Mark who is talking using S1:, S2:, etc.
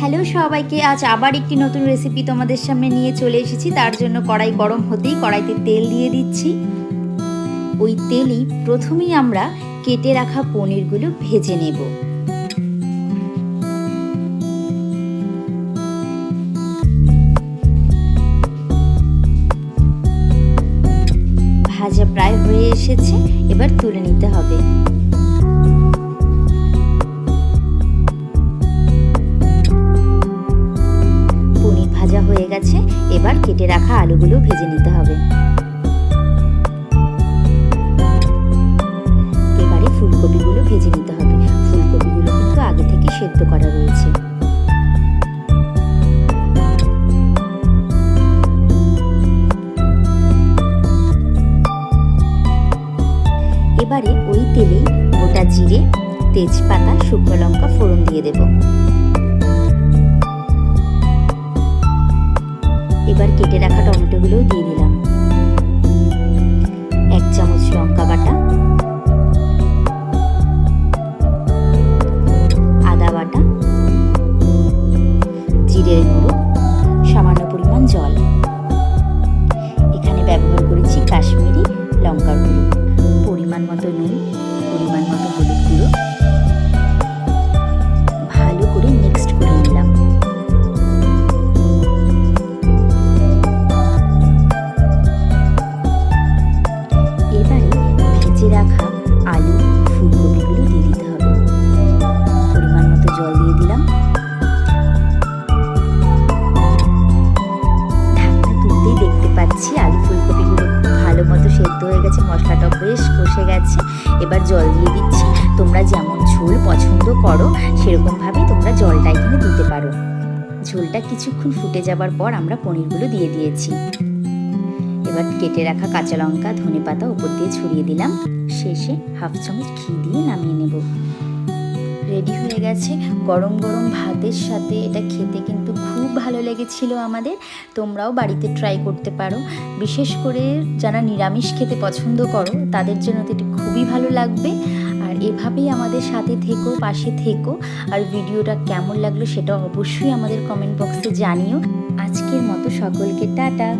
S1: Hello সবাইকে, আজ আবার একটি নতুন রেসিপি তোমাদের সামনে নিয়ে চলে এসেছি। তার জন্য কড়াই গরম হতেই কড়াইতে তেল দিয়ে দিচ্ছি। ওই তেলেই প্রথমেই আমরা কেটে রাখা পনিরগুলো ভেজে নেব। ভাজা প্রায় হয়ে এসেছে, এবার তুলে নিতে হবে। কেটে রাখা আলুগুলো ভেজে নিতে হবে। এবারে ফুলকপিগুলো ভেজে নিতে হবে। ফুলকপিগুলো কিন্তু আগে থেকে সেদ্ধ করা রয়েছে। এবারে ওই তেলেই গোটা জিরে, তেজপাতা, শুকনো লঙ্কা ফোড়ন দিয়ে দেবো। এবার কেটে রাখা টমেটোগুলোও দিয়ে দিলাম। এক চামচ লঙ্কা বাটা। আদা বাটা। জিরের গুঁড়ো। সামান্য পরিমাণ জল। এখানে ব্যবহার করেছি কাশ্মীরি লঙ্কার গুঁড়ো। পরিমাণ মতো নুন। সেদ্ধ হয়ে গেছে মশলাটা বেশ কষে গেছে। এবার জল দিয়ে দিচ্ছি। তোমরা যেমন ঝোল পছন্দ করো, সেরকমভাবেই তোমরা জলটা এখানে দিতে পারো। ঝোলটা কিছুক্ষণ ফুটে যাবার পর আমরা পনিরগুলো দিয়ে দিয়েছি। এবার কেটে রাখা কাঁচা লঙ্কা ধনে পাতা উপর দিয়ে ছড়িয়ে দিলাম। শেষে হাফ চামচ ঘি দিয়ে নামিয়ে নেব। রেডি হয়ে গেছে। গরম গরম ভাতের সাথে এটা খেতে কিন্তু খুব ভালো লেগেছিল আমাদের। তোমরাও বাড়িতে ট্রাই করতে পারো। বিশেষ করে যারা নিরামিষ খেতে পছন্দ করো, তাদের জন্য তো এটা খুবই ভালো লাগবে। আর এভাবেই আমাদের সাথে থেকো, পাশে থেকো। আর ভিডিওটা কেমন লাগল সেটা অবশ্যই আমাদের কমেন্ট বক্সে জানিও। আজকের মতো সকলকে টাটা।